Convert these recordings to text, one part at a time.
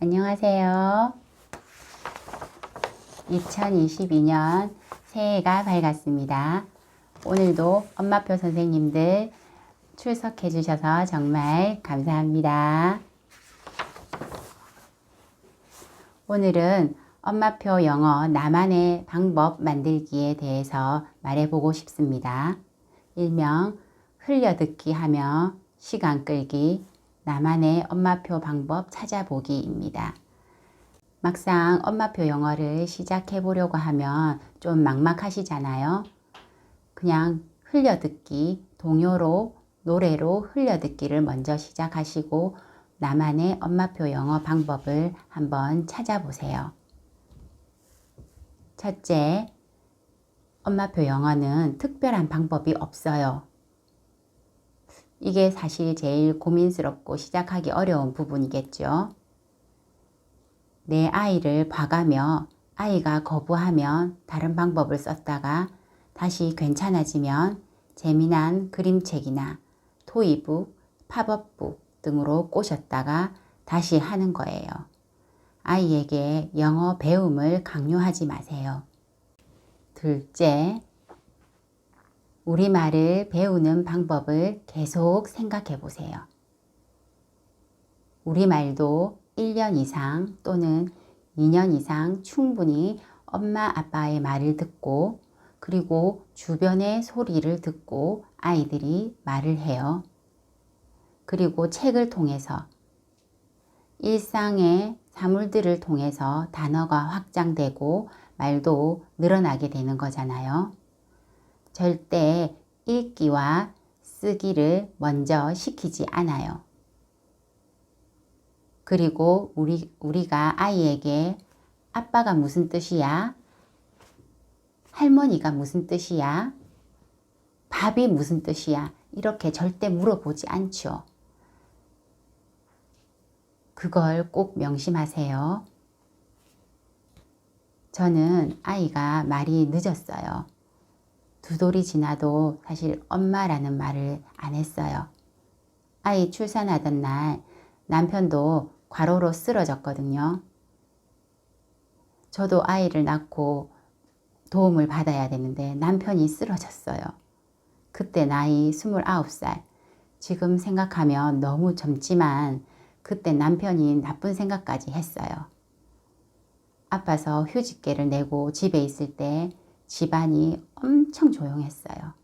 안녕하세요. 2022년 새해가 밝았습니다. 오늘도 엄마표 선생님들 출석해 주셔서 정말 감사합니다. 오늘은 엄마표 영어 나만의 방법 만들기에 대해서 말해보고 싶습니다. 일명 흘려듣기 하며 시간 끌기, 나만의 엄마표 방법 찾아보기입니다. 막상 엄마표 영어를 시작해 보려고 하면 좀 막막하시잖아요. 그냥 흘려듣기, 동요로, 노래로 흘려듣기를 먼저 시작하시고 나만의 엄마표 영어 방법을 한번 찾아보세요. 첫째, 엄마표 영어는 특별한 방법이 없어요. 이게 사실 제일 고민스럽고 시작하기 어려운 부분이겠죠. 내 아이를 봐가며 아이가 거부하면 다른 방법을 썼다가 다시 괜찮아지면 재미난 그림책이나 토이북, 팝업북 등으로 꼬셨다가 다시 하는 거예요. 아이에게 영어 배움을 강요하지 마세요. 둘째, 우리말을 배우는 방법을 계속 생각해 보세요. 우리말도 1년 이상 또는 2년 이상 충분히 엄마 아빠의 말을 듣고 그리고 주변의 소리를 듣고 아이들이 말을 해요. 그리고 책을 통해서 일상의 사물들을 통해서 단어가 확장되고 말도 늘어나게 되는 거잖아요. 절대 읽기와 쓰기를 먼저 시키지 않아요. 그리고 우리, 우리가 아이에게 아빠가 무슨 뜻이야? 할머니가 무슨 뜻이야? 밥이 무슨 뜻이야? 이렇게 절대 물어보지 않죠. 그걸 꼭 명심하세요. 저는 아이가 말이 늦었어요. 두 돌이 지나도 사실 엄마라는 말을 안 했어요. 아이 출산하던 날 남편도 과로로 쓰러졌거든요. 저도 아이를 낳고 도움을 받아야 되는데 남편이 쓰러졌어요. 그때 나이 29살. 지금 생각하면 너무 젊지만 그때 남편이 나쁜 생각까지 했어요. 아파서 휴직계를 내고 집에 있을 때 집안이 엄청 조용했어요.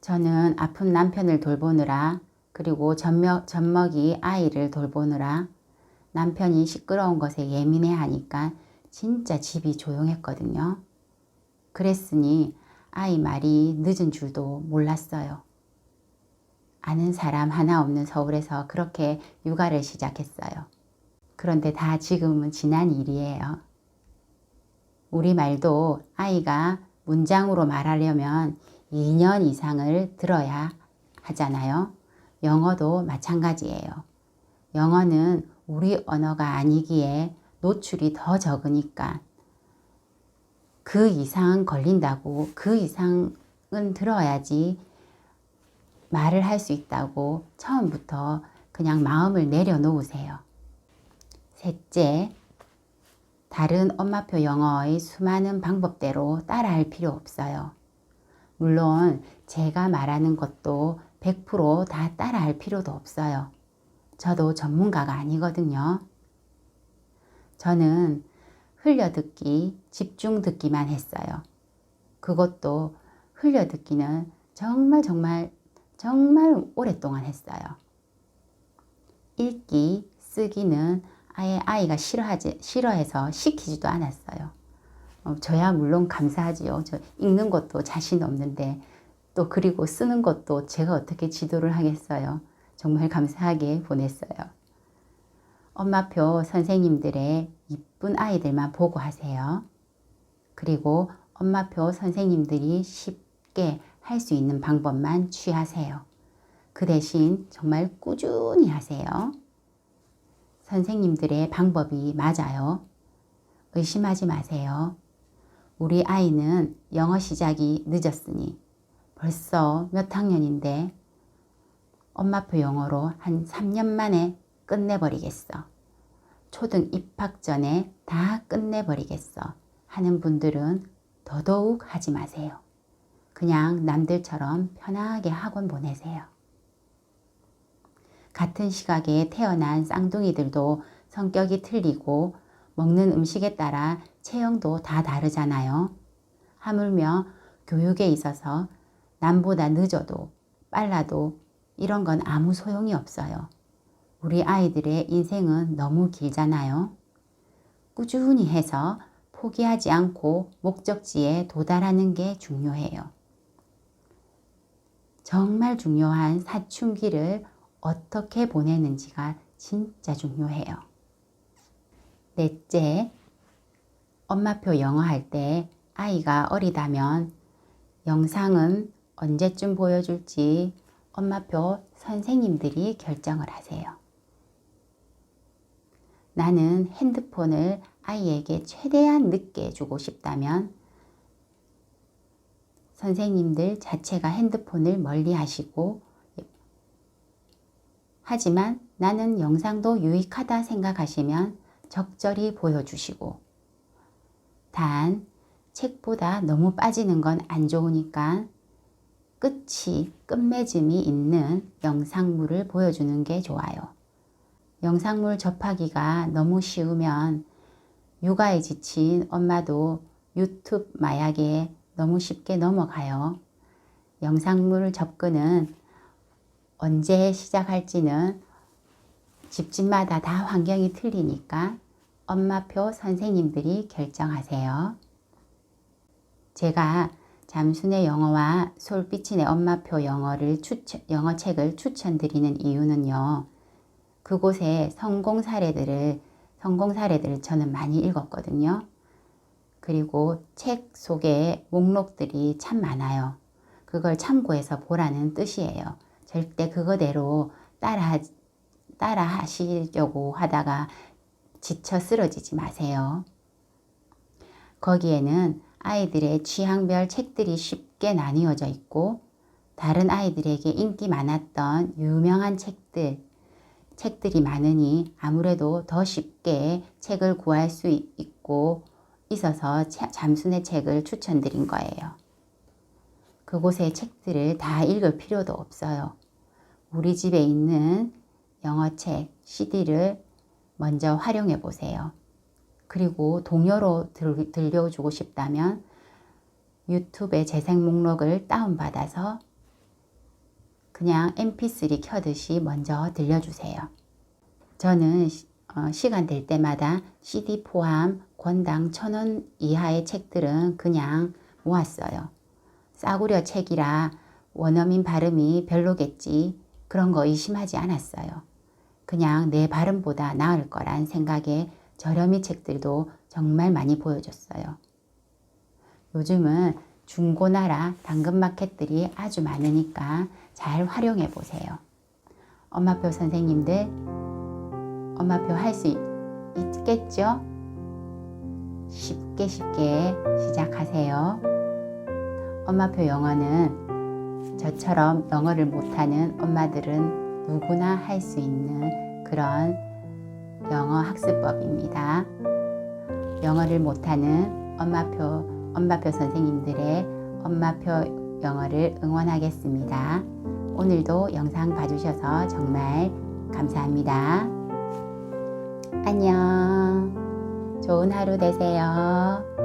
저는 아픈 남편을 돌보느라 그리고 젖먹, 젖먹이 아이를 돌보느라 남편이 시끄러운 것에 예민해 하니까 진짜 집이 조용했거든요. 그랬으니 아이 말이 늦은 줄도 몰랐어요. 아는 사람 하나 없는 서울에서 그렇게 육아를 시작했어요. 그런데 다 지금은 지난 일이에요. 우리 말도 아이가 문장으로 말하려면 2년 이상을 들어야 하잖아요. 영어도 마찬가지예요. 영어는 우리 언어가 아니기에 노출이 더 적으니까 그 이상 걸린다고 그 이상은 들어야지 말을 할 수 있다고 처음부터 그냥 마음을 내려놓으세요. 셋째, 다른 엄마표 영어의 수많은 방법대로 따라할 필요 없어요. 물론 제가 말하는 것도 100%다 따라할 필요도 없어요. 저도 전문가가 아니거든요. 저는 흘려듣기, 집중 듣기만 했어요. 그것도 흘려듣기는 정말 정말 정말 오랫동안 했어요. 읽기, 쓰기는 아예 아이가 싫어하지, 싫어해서 시키지도 않았어요. 어, 저야 물론 감사하지요. 저 읽는 것도 자신 없는데 또 그리고 쓰는 것도 제가 어떻게 지도를 하겠어요. 정말 감사하게 보냈어요. 엄마표 선생님들의 이쁜 아이들만 보고 하세요. 그리고 엄마표 선생님들이 쉽게 할 수 있는 방법만 취하세요. 그 대신 정말 꾸준히 하세요. 선생님들의 방법이 맞아요. 의심하지 마세요. 우리 아이는 영어 시작이 늦었으니 벌써 몇 학년인데 엄마표 영어로 한 3년 만에 끝내버리겠어. 초등 입학 전에 다 끝내버리겠어 하는 분들은 더더욱 하지 마세요. 그냥 남들처럼 편하게 학원 보내세요. 같은 시각에 태어난 쌍둥이들도 성격이 틀리고 먹는 음식에 따라 체형도 다 다르잖아요. 하물며 교육에 있어서 남보다 늦어도 빨라도 이런 건 아무 소용이 없어요. 우리 아이들의 인생은 너무 길잖아요. 꾸준히 해서 포기하지 않고 목적지에 도달하는 게 중요해요. 정말 중요한 사춘기를 어떻게 보내는지가 진짜 중요해요. 넷째, 엄마표 영어 할 때 아이가 어리다면 영상은 언제쯤 보여줄지 엄마표 선생님들이 결정을 하세요. 나는 핸드폰을 아이에게 최대한 늦게 주고 싶다면 선생님들 자체가 핸드폰을 멀리 하시고 하지만 나는 영상도 유익하다 생각하시면 적절히 보여주시고 단 책보다 너무 빠지는 건 안 좋으니까 끝이 끝맺음이 있는 영상물을 보여주는 게 좋아요. 영상물 접하기가 너무 쉬우면 육아에 지친 엄마도 유튜브 마약에 너무 쉽게 넘어가요. 영상물 접근은 언제 시작할지는 집집마다 다 환경이 틀리니까 엄마표 선생님들이 결정하세요. 제가 잠순의 영어와 솔비친의 엄마표 영어를 추천, 영어 책을 추천드리는 이유는요. 그곳에 성공 사례들을 성공 사례들을 저는 많이 읽었거든요. 그리고 책 속에 목록들이 참 많아요. 그걸 참고해서 보라는 뜻이에요. 절대 그거대로 따라 따라 하시려고 하다가 지쳐 쓰러지지 마세요. 거기에는 아이들의 취향별 책들이 쉽게 나뉘어져 있고 다른 아이들에게 인기 많았던 유명한 책들 책들이 많으니 아무래도 더 쉽게 책을 구할 수 있고 있어서 잠순의 책을 추천드린 거예요. 그곳의 책들을 다 읽을 필요도 없어요. 우리 집에 있는 영어책, CD를 먼저 활용해 보세요. 그리고 동요로 들, 들려주고 싶다면 유튜브의 재생 목록을 다운받아서 그냥 mp3 켜듯이 먼저 들려주세요. 저는 어, 시간 될 때마다 CD 포함 권당 천 원 이하의 책들은 그냥 모았어요. 싸구려 책이라 원어민 발음이 별로겠지 그런 거 의심하지 않았어요. 그냥 내 발음보다 나을 거란 생각에 저렴이 책들도 정말 많이 보여줬어요. 요즘은 중고나라 당근마켓들이 아주 많으니까 잘 활용해 보세요. 엄마표 선생님들, 엄마표 할 수 있겠죠? 쉽게 쉽게 시작하세요. 엄마표 영어는 저처럼 영어를 못하는 엄마들은 누구나 할 수 있는 그런 영어 학습법입니다. 영어를 못하는 엄마표, 엄마표 선생님들의 엄마표 영어를 응원하겠습니다. 오늘도 영상 봐주셔서 정말 감사합니다. 안녕. 좋은 하루 되세요.